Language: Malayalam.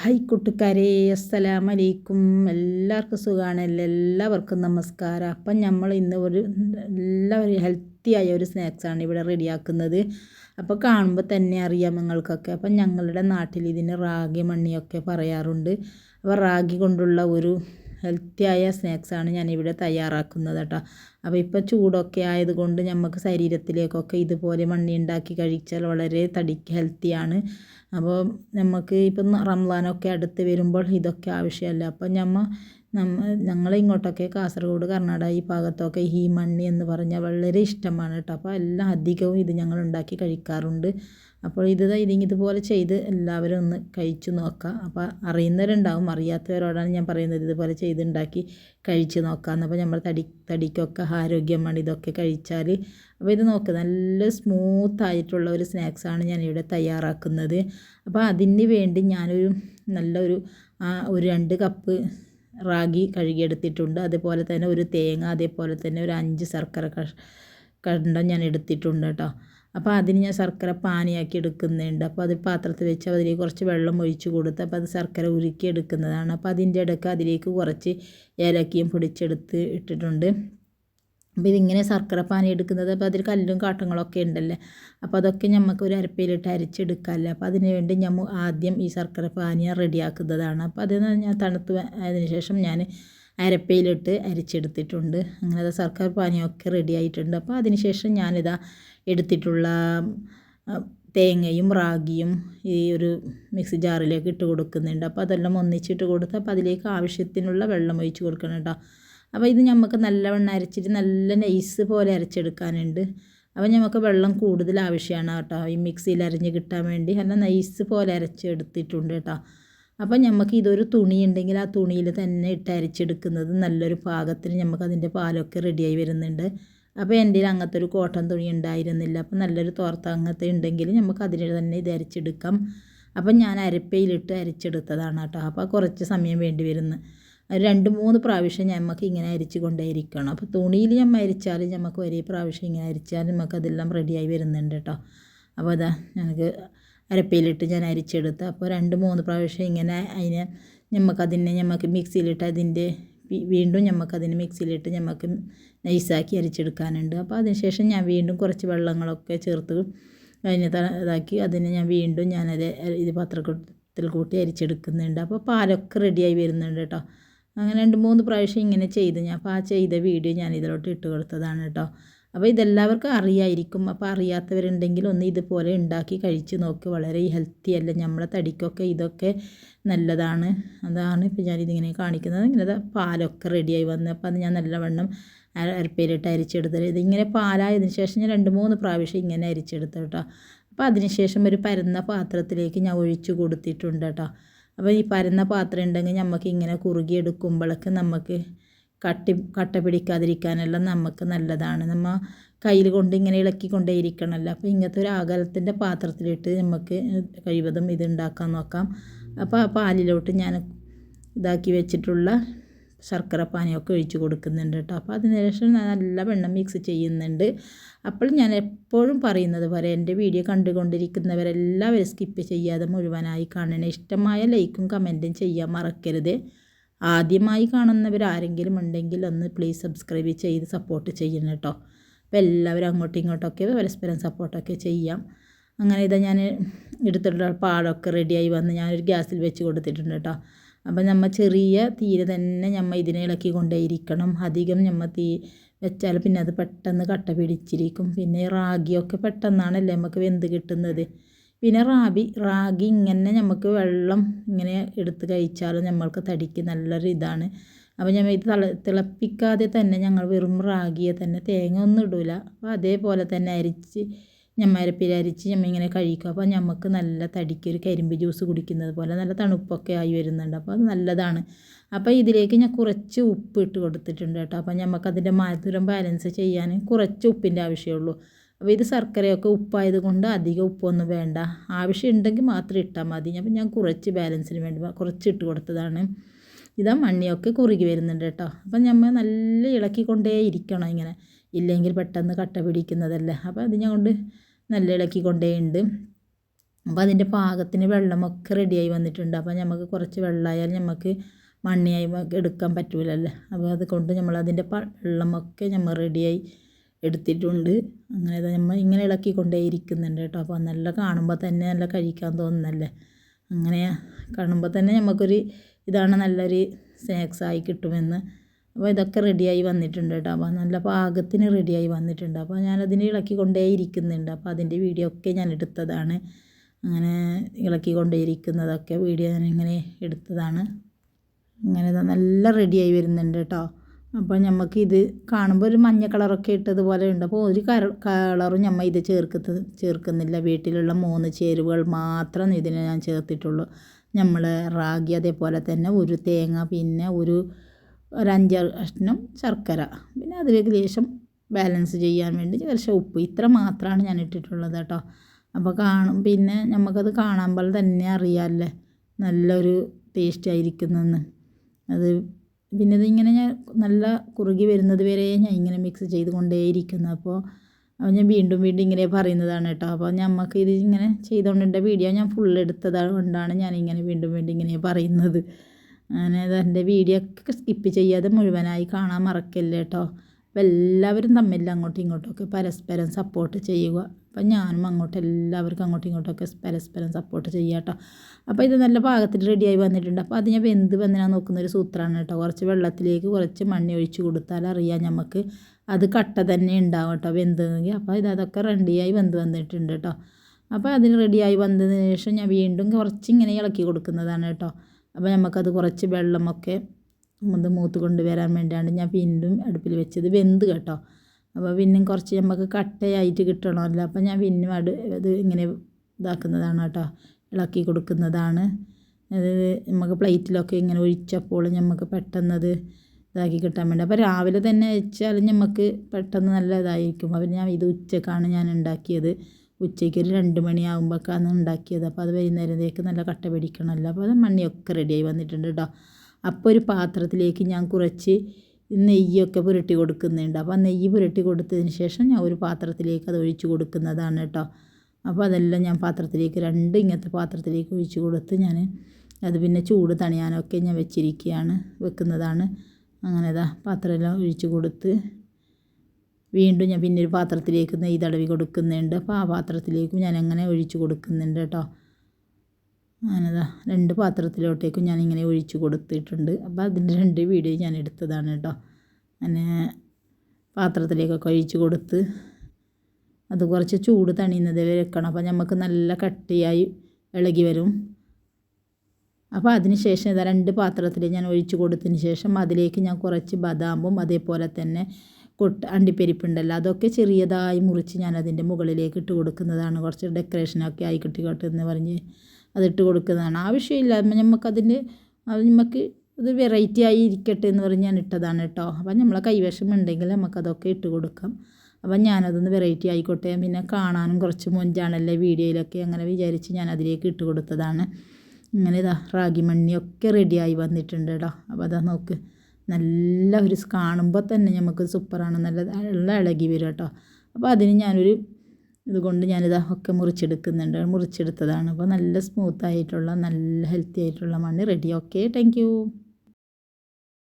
ഹായ് കൂട്ടുകാരെ അസ്സലാമലൈക്കും. എല്ലാവർക്കും സുഖമാണല്ലോ എല്ലാവർക്കും നമസ്കാരം. അപ്പം നമ്മൾ ഇന്ന് ഒരു എല്ലാവരും ഹെൽത്തി ആയ ഒരു സ്നാക്സാണ് ഇവിടെ റെഡിയാക്കുന്നത്. അപ്പോൾ കാണുമ്പോൾ തന്നെ അറിയാം നിങ്ങൾക്കൊക്കെ. അപ്പം ഞങ്ങളുടെ നാട്ടിൽ ഇതിന് റാഗി മണ്ണിയൊക്കെ പറയാറുണ്ട്. അപ്പോൾ റാഗി കൊണ്ടുള്ള ഒരു ഹെൽത്തിയായ സ്നാക്സാണ് ഞാനിവിടെ തയ്യാറാക്കുന്നത് കേട്ടോ. അപ്പോൾ ഇപ്പോൾ ചൂടൊക്കെ ആയതുകൊണ്ട് നമുക്ക് ശരീരത്തിലേക്കൊക്കെ ഇതുപോലെ മണ്ണി ഉണ്ടാക്കി കഴിച്ചാൽ വളരെ തടിക്ക് ഹെൽത്തിയാണ് അപ്പോൾ നമുക്ക് ഇപ്പം റംസാനൊക്കെ അടുത്ത് വരുമ്പോൾ ഇതൊക്കെ ആവശ്യമല്ല അപ്പം ഞമ്മ നമ്മ ഞങ്ങൾ ഇങ്ങോട്ടൊക്കെ കാസർഗോഡ് കർണാടക ഈ ഭാഗത്തൊക്കെ ഈ മണ്ണി എന്ന് പറഞ്ഞാൽ വളരെ ഇഷ്ടമാണ് കേട്ടോ. അപ്പോൾ എല്ലാം അധികവും ഇത് ഞങ്ങൾ ഉണ്ടാക്കി കഴിക്കാറുണ്ട്. അപ്പോൾ ഇത് ഇതുപോലെ ചെയ്ത് എല്ലാവരും ഒന്ന് കഴിച്ചു നോക്കുക അപ്പോൾ അറിയുന്നവരുണ്ടാവും അറിയാത്തവരോടാണ് ഞാൻ പറയുന്നത് ഇതുപോലെ ചെയ്തുണ്ടാക്കി കഴിച്ച് നോക്കാം അപ്പോൾ നമ്മൾ തടി തടിക്കൊക്കെ ആരോഗ്യമാണ് ഇതൊക്കെ കഴിച്ചാൽ അപ്പോൾ ഇത് നോക്കുക നല്ല സ്മൂത്ത് ആയിട്ടുള്ള ഒരു സ്നാക്സാണ് ഞാനിവിടെ തയ്യാറാക്കുന്നത്. അപ്പോൾ അതിന് വേണ്ടി ഞാനൊരു നല്ലൊരു ഒരു രണ്ട് കപ്പ് റാഗി കഴുകിയെടുത്തിട്ടുണ്ട്. അതുപോലെ തന്നെ ഒരു തേങ്ങ അതേപോലെ തന്നെ ഒരു അഞ്ച് ശർക്കര കണ്ടം ഞാൻ എടുത്തിട്ടുണ്ട് കേട്ടോ. അപ്പോൾ അതിന് ഞാൻ ശർക്കര പാനിയാക്കി എടുക്കുന്നുണ്ട്. അപ്പോൾ അത് പാത്രത്തിൽ വെച്ച് അതിലേക്ക് കുറച്ച് വെള്ളം ഒഴിച്ച് കൊടുത്ത് അപ്പോൾ അത് ശർക്കര ഉരുക്കി എടുക്കുന്നതാണ് അപ്പോൾ അതിന്റെ ഇടയ്ക്ക് അതിലേക്ക് കുറച്ച് ഏലക്കയും പൊടിച്ചെടുത്ത് ഇട്ടിട്ടുണ്ട്. അപ്പോൾ ഇതിങ്ങനെ ശർക്കര പാനി എടുക്കുന്നത് അപ്പോൾ അതിൽ കല്ലും കാട്ടങ്ങളൊക്കെ ഉണ്ടല്ലേ? അപ്പോൾ അതൊക്കെ നമുക്ക് ഒരു അരപ്പയിലിട്ട് അരച്ചെടുക്കാമല്ലേ അപ്പോൾ അതിന് വേണ്ടി ഞമ്മ ആദ്യം ഈ ശർക്കര പാനിയ റെഡിയാക്കുന്നതാണ്. അപ്പോൾ അതെന്ന് ഞാൻ തണുത്ത് അതിന് ശേഷം ഞാൻ അരപ്പയിലിട്ട് അരിച്ചെടുത്തിട്ടുണ്ട്. അങ്ങനെ അത് ശർക്കര പാനിയൊക്കെ റെഡി ആയിട്ടുണ്ട്. അപ്പോൾ അതിന് ശേഷം ഞാനിതാ എടുത്തിട്ടുള്ള തേങ്ങയും റാഗിയും ഈ ഒരു മിക്സി ജാറിലേക്ക് ഇട്ട് കൊടുക്കുന്നുണ്ട്. അപ്പോൾ അതെല്ലാം ഒന്നിച്ചിട്ട് കൊടുത്ത് അപ്പോൾ അതിലേക്ക് ആവശ്യത്തിനുള്ള വെള്ളം ഒഴിച്ച് കൊടുക്കണം കേട്ടോ. അപ്പോൾ ഇത് നമുക്ക് നല്ലവണ്ണം അരച്ചിട്ട് നല്ല നൈസ് പോലെ അരച്ചെടുക്കാനുണ്ട്. അപ്പോൾ നമുക്ക് വെള്ളം കൂടുതൽ ആവശ്യമാണ് കേട്ടോ. ഈ മിക്സിയിൽ അരിഞ്ഞ് കിട്ടാൻ വേണ്ടി നല്ല നൈസ് പോലെ അരച്ചെടുത്തിട്ടുണ്ട് കേട്ടോ. അപ്പോൾ നമുക്ക് ഇതൊരു തുണി ഉണ്ടെങ്കിൽ ആ തുണിയിൽ തന്നെ ഇട്ട് അരച്ചെടുക്കുന്നത് നല്ലൊരു പാകത്തിന് നമുക്ക് അതിന്റെ പാലൊക്കെ റെഡിയായി വരുന്നുണ്ട്. അപ്പോൾ എന്റെ അങ്ങനത്തെ ഒരു കോട്ടൺ തുണി ഉണ്ടായിരുന്നില്ല. അപ്പോൾ നല്ലൊരു തോർത്ത അങ്ങനത്തെ ഉണ്ടെങ്കിൽ നമുക്ക് അതിൽ തന്നെ ഇത് അരച്ചെടുക്കാം. അപ്പം ഞാൻ അരപ്പയിലിട്ട് അരച്ചെടുത്തതാണ് കേട്ടോ. അപ്പോൾ കുറച്ച് സമയം വേണ്ടി വരുന്നു. രണ്ട് മൂന്ന് പ്രാവശ്യം ഞമ്മക്ക് ഇങ്ങനെ അരിച്ച് കൊണ്ടേയിരിക്കണം. അപ്പോൾ തുണിയിൽ നമ്മൾ അരിച്ചാൽ നമുക്ക് ഒരേ പ്രാവശ്യം ഇങ്ങനെ അരിച്ചാൽ നമുക്ക് അതെല്ലാം റെഡിയായി വരുന്നുണ്ട് കേട്ടോ അപ്പോൾ അതാ ഞങ്ങൾക്ക് അരപ്പയിലിട്ട് ഞാൻ അരിച്ചെടുത്ത്. അപ്പോൾ രണ്ട് മൂന്ന് പ്രാവശ്യം ഇങ്ങനെ അതിനെ നമുക്കതിനെ നമുക്ക് മിക്സിയിലിട്ട് അതിന്റെ വീണ്ടും നമുക്കതിന് മിക്സിയിലിട്ട് നമുക്ക് നൈസാക്കി അരിച്ചെടുക്കാനുണ്ട്. അപ്പോൾ അതിനുശേഷം ഞാൻ വീണ്ടും കുറച്ച് വെള്ളങ്ങളൊക്കെ ചേർത്ത് അതിനെ ഇതാക്കി അതിനെ ഞാൻ വീണ്ടും ഞാനത് ഇത് പത്രത്തിൽ കൂട്ടി അരിച്ചെടുക്കുന്നുണ്ട്. അപ്പോൾ പാലൊക്കെ റെഡിയായി വരുന്നുണ്ട് കേട്ടോ അങ്ങനെ രണ്ട് മൂന്ന് പ്രാവശ്യം ഇങ്ങനെ ചെയ്ത് ഞാൻ അപ്പോൾ ആ ചെയ്ത വീഡിയോ ഞാൻ ഇതിലോട്ട് ഇട്ട് കൊടുത്തതാണ് കേട്ടോ. അപ്പോൾ ഇതെല്ലാവർക്കും അറിയായിരിക്കും. അപ്പോൾ അറിയാത്തവരുണ്ടെങ്കിൽ ഒന്ന് ഇതുപോലെ ഉണ്ടാക്കി കഴിച്ച് നോക്ക്. വളരെ ഹെൽത്തി അല്ല? നമ്മളെ തടിക്കൊക്കെ ഇതൊക്കെ നല്ലതാണ്. അതാണ് ഇപ്പോൾ ഞാനിതിങ്ങനെ കാണിക്കുന്നത്. ഇങ്ങനെ പാലൊക്കെ റെഡിയായി വന്ന്. അപ്പോൾ അത് ഞാൻ നല്ലവണ്ണം അരപ്പയിലിട്ട് അരിച്ചെടുത്തത്. ഇതിങ്ങനെ പാലായതിനു ശേഷം ഞാൻ രണ്ട് മൂന്ന് പ്രാവശ്യം ഇങ്ങനെ അരിച്ചെടുത്തു കേട്ടോ. അപ്പോൾ അതിനുശേഷം ഒരു പരന്ന പാത്രത്തിലേക്ക് ഞാൻ ഒഴിച്ചു കൊടുത്തിട്ടുണ്ട് കേട്ടോ. അപ്പോൾ ഈ പരന്ന പാത്രം ഉണ്ടെങ്കിൽ നമുക്ക് ഇങ്ങനെ കുറുകിയെടുക്കുമ്പോഴൊക്കെ നമുക്ക് കട്ടി കട്ട പിടിക്കാതിരിക്കാനെല്ലാം നമുക്ക് നല്ലതാണ്. നമ്മൾ കയ്യിൽ കൊണ്ട് ഇങ്ങനെ ഇളക്കിക്കൊണ്ടേ ഇരിക്കണമല്ലോ അപ്പോൾ ഇങ്ങനത്തെ ഒരു അകലത്തിന്റെ പാത്രത്തിലിട്ട് നമുക്ക് കഴിവതും ഇത് ഉണ്ടാക്കാൻ നോക്കാം. അപ്പോൾ ആ പാലിലോട്ട് ഞാൻ ഇതാക്കി വെച്ചിട്ടുള്ള ശർക്കര പാനിയൊക്കെ ഒഴിച്ച് കൊടുക്കുന്നുണ്ട് കേട്ടോ. അപ്പോൾ അതിനുശേഷം നല്ല വെണ്ണം മിക്സ് ചെയ്യുന്നുണ്ട്. അപ്പോൾ ഞാൻ എപ്പോഴും പറയുന്നത് പോലെ എന്റെ വീഡിയോ കണ്ടുകൊണ്ടിരിക്കുന്നവരെല്ലാവരും സ്കിപ്പ് ചെയ്യാതെ മുഴുവനായി കാണണം. ഇഷ്ടമായ ലൈക്കും കമന്റും ചെയ്യാൻ മറക്കരുത്. ആദ്യമായി കാണുന്നവർ ആരെങ്കിലും ഉണ്ടെങ്കിൽ ഒന്ന് പ്ലീസ് സബ്സ്ക്രൈബ് ചെയ്ത് സപ്പോർട്ട് ചെയ്യണം കേട്ടോ. അപ്പോൾ എല്ലാവരും അങ്ങോട്ടും ഇങ്ങോട്ടൊക്കെ പരസ്പരം സപ്പോർട്ടൊക്കെ ചെയ്യാം. അങ്ങനെ ഇതാ ഞാൻ എടുത്തിട്ടുള്ള പാടൊക്കെ റെഡിയായി വന്ന് ഞാനൊരു ഗ്യാസിൽ വെച്ച് കൊടുത്തിട്ടുണ്ട് കേട്ടോ. അപ്പം നമ്മൾ ചെറിയ തീരെ തന്നെ നമ്മൾ ഇതിനെ ഇളക്കി കൊണ്ടേയിരിക്കണം. അധികം നമ്മൾ തീ വെച്ചാൽ പിന്നെ അത് പെട്ടെന്ന് കട്ട പിടിച്ചിരിക്കും. പിന്നെ റാഗിയൊക്കെ പെട്ടെന്നാണല്ലേ നമുക്ക് വെന്ത് കിട്ടുന്നത്. പിന്നെ റാബി റാഗി ഇങ്ങനെ നമുക്ക് വെള്ളം ഇങ്ങനെ എടുത്ത് കഴിച്ചാൽ നമ്മൾക്ക് തടിക്ക് നല്ലൊരു ഇതാണ്. അപ്പോൾ ഞമ്മ ഇത് തള തിളപ്പിക്കാതെ തന്നെ ഞങ്ങൾ വെറും റാഗിയെ തന്നെ തേങ്ങ ഒന്നും ഇടില്ല അപ്പോൾ അതേപോലെ തന്നെ അരിച്ച് ഞമ്മരപ്പിൽ അരിച്ച് ഞമ്മ ഇങ്ങനെ കഴിക്കുക അപ്പോൾ ഞമ്മക്ക് നല്ല തടിക്ക് ഒരു കരിമ്പ് ജ്യൂസ് കുടിക്കുന്നത് പോലെ നല്ല തണുപ്പൊക്കെ ആയി വരുന്നുണ്ട്. അപ്പോൾ അത് നല്ലതാണ്. അപ്പോൾ ഇതിലേക്ക് ഞാൻ കുറച്ച് ഉപ്പ് ഇട്ട് കൊടുത്തിട്ടുണ്ട് കേട്ടോ. അപ്പോൾ നമുക്കതിന്റെ മധുരം ബാലൻസ് ചെയ്യാൻ കുറച്ച് ഉപ്പിന്റെ ആവശ്യമുള്ളൂ അപ്പോൾ ഇത് ശർക്കരയൊക്കെ ഉപ്പായത് കൊണ്ട് അധികം ഉപ്പൊന്നും വേണ്ട. ആവശ്യമുണ്ടെങ്കിൽ മാത്രം ഇട്ടാൽ മതി. അപ്പം ഞാൻ കുറച്ച് ബാലൻസിന് വേണ്ടി കുറച്ച് ഇട്ട് കൊടുത്തതാണ്. ഇതാ മണ്ണിയൊക്കെ കുറുകി വരുന്നുണ്ട് കേട്ടോ. അപ്പം നമ്മൾ നല്ല ഇളക്കി കൊണ്ടേ ഇരിക്കണം ഇങ്ങനെ. ഇല്ലെങ്കിൽ പെട്ടെന്ന് കട്ട പിടിക്കുന്നതല്ലേ. അപ്പോൾ അത് ഞാൻ കൊണ്ട് നല്ല ഇളക്കി ഉണ്ട് അപ്പോൾ അതിന്റെ പാകത്തിന് വെള്ളമൊക്കെ റെഡിയായി വന്നിട്ടുണ്ട്. അപ്പോൾ നമുക്ക് കുറച്ച് വെള്ളമായാൽ നമുക്ക് മണ്ണിയായി എടുക്കാൻ പറ്റൂലല്ലേ? അപ്പോൾ അതുകൊണ്ട് നമ്മൾ അതിന്റെ വെള്ളമൊക്കെ നമ്മൾ റെഡിയായി എടുത്തിട്ടുണ്ട്. അങ്ങനെ നമ്മൾ ഇങ്ങനെ ഇളക്കിക്കൊണ്ടേ ഇരിക്കുന്നുണ്ട് കേട്ടോ. അപ്പോൾ നല്ല കാണുമ്പോൾ തന്നെ നല്ല കഴിക്കാൻ തോന്നുന്നല്ലേ? അങ്ങനെ കാണുമ്പോൾ തന്നെ നമുക്കൊരു ഇതാണ് നല്ലൊരു സ്നാക്സായി കിട്ടുമെന്ന് അപ്പോൾ ഇതൊക്കെ റെഡിയായി വന്നിട്ടുണ്ട് കേട്ടോ. അപ്പോൾ നല്ല പാകത്തിന് റെഡിയായി വന്നിട്ടുണ്ട്. അപ്പോൾ ഞാനതിനെ ഇളക്കിക്കൊണ്ടേ ഇരിക്കുന്നുണ്ട്. അപ്പോൾ അതിന്റെ വീഡിയോ ഒക്കെ ഞാൻ എടുത്തതാണ്. അങ്ങനെ ഇളക്കിക്കൊണ്ടേ ഇരിക്കുന്നതൊക്കെ വീഡിയോ ഞാൻ ഇങ്ങനെ എടുത്തതാണ്. അങ്ങനെ നല്ല റെഡിയായി വരുന്നുണ്ട് കേട്ടോ. അപ്പോൾ നമുക്ക് ഇത് കാണുമ്പോൾ ഒരു മഞ്ഞ കളറൊക്കെ ഇട്ടതുപോലെ ഉണ്ട്. അപ്പോൾ ഒരു കളറും നമ്മൾ ഇത് ചേർക്കത്ത് ചേർക്കുന്നില്ല. വീട്ടിലുള്ള മൂന്ന് ചേരുവകൾ മാത്രം ഇതിനെ ഞാൻ ചേർത്തിട്ടുള്ളൂ. നമ്മൾ റാഗി അതേപോലെ തന്നെ ഒരു തേങ്ങ പിന്നെ ഒരു ഒരു അഞ്ചാറ് കഷ്ണം ശർക്കര. പിന്നെ അതിലേക്ക് ലേശം ബാലൻസ് ചെയ്യാൻ വേണ്ടി കുറച്ച് ഉപ്പ്. ഇത്ര മാത്രമാണ് ഞാൻ ഇട്ടിട്ടുള്ളത് കേട്ടോ. അപ്പോൾ കാണും. പിന്നെ നമുക്കത് കാണാൻ പോലെ തന്നെ അറിയാമല്ലേ നല്ലൊരു ടേസ്റ്റ് ആയിരിക്കുന്നെന്ന്. അത് പിന്നെ ഇതിങ്ങനെ ഞാൻ നല്ല കുറുകി വരുന്നത് വരെ ഞാൻ ഇങ്ങനെ മിക്സ് ചെയ്ത് കൊണ്ടേയിരിക്കുന്നു. അപ്പോൾ അപ്പോൾ ഞാൻ വീണ്ടും വീണ്ടും ഇങ്ങനെ പറയുന്നതാണ് കേട്ടോ. അപ്പോൾ നമുക്ക് ഇത് ഇങ്ങനെ ചെയ്തുകൊണ്ടിന്റെ വീഡിയോ ഞാൻ ഫുൾ എടുത്തത് കൊണ്ടാണ് ഞാൻ ഇങ്ങനെ വീണ്ടും വീണ്ടും ഇങ്ങനെ പറയുന്നത്. അങ്ങനെ എന്റെ വീഡിയോ ഒക്കെ സ്കിപ്പ് ചെയ്യാതെ മുഴുവനായി കാണാൻ മറക്കല്ലേ കേട്ടോ? അപ്പോൾ എല്ലാവരും തമ്മിൽ അങ്ങോട്ടും ഇങ്ങോട്ടൊക്കെ പരസ്പരം സപ്പോർട്ട് ചെയ്യുക. അപ്പം ഞാനും അങ്ങോട്ട് എല്ലാവർക്കും അങ്ങോട്ടും ഇങ്ങോട്ടൊക്കെ പരസ്പരം സപ്പോർട്ട് ചെയ്യുക കേട്ടോ. അപ്പോൾ ഇത് നല്ല പാകത്തിൽ റെഡിയായി വന്നിട്ടുണ്ട്. അപ്പോൾ അത് ഞാൻ വെന്ത് വന്നിനാൻ നോക്കുന്ന ഒരു സൂത്രമാണ് കേട്ടോ. കുറച്ച് വെള്ളത്തിലേക്ക് കുറച്ച് മണ്ണി ഒഴിച്ച് കൊടുത്താൽ അറിയാം നമുക്ക് അത് കട്ട തന്നെ ഉണ്ടാവും കേട്ടോ വെന്തെങ്കിൽ. അപ്പോൾ ഇത് അതൊക്കെ റെഡിയായി വെന്ത് വന്നിട്ടുണ്ട് കേട്ടോ. അപ്പോൾ അതിന് റെഡിയായി വന്നതിന് ശേഷം ഞാൻ വീണ്ടും കുറച്ച് ഇങ്ങനെ ഇളക്കി കൊടുക്കുന്നതാണ് കേട്ടോ. അപ്പോൾ നമുക്കത് കുറച്ച് വെള്ളമൊക്കെ ഇത് മൂത്ത് കൊണ്ട് വരാൻ വേണ്ടിയാണ് ഞാൻ വീണ്ടും അടുപ്പിൽ വെച്ചത്. വെന്ത് കേട്ടോ. അപ്പോൾ പിന്നെയും കുറച്ച് നമുക്ക് കട്ടയായിട്ട് കിട്ടണമല്ലോ. അപ്പോൾ ഞാൻ പിന്നും അടു ഇത് ഇങ്ങനെ ഇതാക്കുന്നതാണ് കേട്ടോ. ഇളക്കി കൊടുക്കുന്നതാണ്. അത് നമുക്ക് പ്ലേറ്റിലൊക്കെ ഇങ്ങനെ ഒഴിച്ചപ്പോൾ നമുക്ക് പെട്ടെന്നത് ഇതാക്കി കിട്ടാൻ വേണ്ടി. അപ്പോൾ രാവിലെ തന്നെ വെച്ചാൽ നമുക്ക് പെട്ടെന്ന് നല്ല ഇതായിരിക്കും. അപ്പോൾ ഞാൻ ഇത് ഉച്ചക്കാണ് ഞാൻ ഉണ്ടാക്കിയത്. ഉച്ചയ്ക്ക് ഒരു രണ്ട് മണിയാകുമ്പോഴേക്കാണ് ഉണ്ടാക്കിയത്. അപ്പോൾ അത് വൈകുന്നേരത്തേക്ക് നല്ല കട്ട പിടിക്കണമല്ലോ. അപ്പോൾ അത് മണ്ണിയൊക്കെ റെഡിയായി വന്നിട്ടുണ്ട് കേട്ടോ അപ്പോൾ ഒരു പാത്രത്തിലേക്ക് ഞാൻ കുറച്ച് നെയ്യൊക്കെ പുരട്ടി കൊടുക്കുന്നുണ്ട്. അപ്പോൾ നെയ്യ് പുരട്ടി കൊടുത്തതിന് ശേഷം ഞാൻ ഒരു പാത്രത്തിലേക്ക് അത് ഒഴിച്ചു കൊടുക്കുന്നതാണ് കേട്ടോ അപ്പോൾ അതെല്ലാം ഞാൻ പാത്രത്തിലേക്ക് രണ്ട് ഇങ്ങനത്തെ പാത്രത്തിലേക്ക് ഒഴിച്ച് കൊടുത്ത് ഞാൻ അത് പിന്നെ ചൂട് തണിയാനൊക്കെ ഞാൻ വെച്ചിരിക്കുകയാണ് വെക്കുന്നതാണ്. അങ്ങനെ ഇതാ പാത്രമെല്ലാം ഒഴിച്ചു കൊടുത്ത് വീണ്ടും ഞാൻ പിന്നെ ഒരു പാത്രത്തിലേക്ക് നെയ്യ് തടവി കൊടുക്കുന്നുണ്ട്. അപ്പോൾ ആ പാത്രത്തിലേക്കും ഞാൻ അങ്ങനെ ഒഴിച്ച് കൊടുക്കുന്നുണ്ട് കേട്ടോ. അങ്ങനെതാ രണ്ട് പാത്രത്തിലോട്ടേക്കും ഞാനിങ്ങനെ ഒഴിച്ച് കൊടുത്തിട്ടുണ്ട്. അപ്പോൾ അതിന്റെ രണ്ട് വീഡിയോ ഞാൻ എടുത്തതാണ് കേട്ടോ. അങ്ങനെ പാത്രത്തിലേക്കൊക്കെ ഒഴിച്ച് കൊടുത്ത് അത് കുറച്ച് ചൂട് തണിയുന്നത് വെക്കണം. അപ്പോൾ നമുക്ക് നല്ല കട്ടിയായി ഇളകി വരും. അപ്പോൾ അതിന് ശേഷം ഇതാ രണ്ട് പാത്രത്തിൽ ഞാൻ ഒഴിച്ച് കൊടുത്തതിന് ശേഷം അതിലേക്ക് ഞാൻ കുറച്ച് ബദാമും അതേപോലെ തന്നെ കൊട്ട് അണ്ടിപ്പരിപ്പുണ്ടല്ലോ അതൊക്കെ ചെറിയതായി മുറിച്ച് ഞാൻ അതിന്റെ മുകളിലേക്ക് ഇട്ട് കൊടുക്കുന്നതാണ്. കുറച്ച് ഡെക്കറേഷനൊക്കെ ആയി കിട്ടിക്കോട്ടെ എന്ന് പറഞ്ഞ് അതിട്ട് കൊടുക്കുന്നതാണ്. ആവശ്യമില്ല നമുക്കതിന്റെ നമുക്ക് ഇത് വെറൈറ്റി ആയി ഇരിക്കട്ടെ എന്ന് പറഞ്ഞ് ഞാൻ ഇട്ടതാണ് കേട്ടോ. അപ്പം നമ്മളെ കൈവശം ഉണ്ടെങ്കിൽ നമുക്കതൊക്കെ ഇട്ട് കൊടുക്കാം. അപ്പം ഞാനതൊന്ന് വെറൈറ്റി ആയിക്കോട്ടെ. പിന്നെ കാണാനും കുറച്ച് മുഞ്ചാണല്ലേ വീഡിയോയിലൊക്കെ അങ്ങനെ വിചാരിച്ച് ഞാൻ അതിലേക്ക് ഇട്ട് കൊടുത്തതാണ്. ഇങ്ങനെ ഇതാ റാഗി മണ്ണിയൊക്കെ റെഡിയായി വന്നിട്ടുണ്ട് കേട്ടോ. അപ്പോൾ അതാ നോക്ക്. നല്ല ഒരു കാണുമ്പോൾ തന്നെ നമുക്ക് സൂപ്പറാണ്. നല്ല നല്ല ഇളകി വരും കേട്ടോ. അപ്പോൾ അതിന് ഞാനൊരു ഇതുകൊണ്ട് ഞാനിതാ ഒക്കെ മുറിച്ചെടുക്കുന്നുണ്ട്. മുറിച്ചെടുത്തതാണ്. അപ്പോൾ നല്ല സ്മൂത്ത് ആയിട്ടുള്ള നല്ല ഹെൽത്തി ആയിട്ടുള്ള മണ്ണ് റെഡി ഓക്കെ താങ്ക്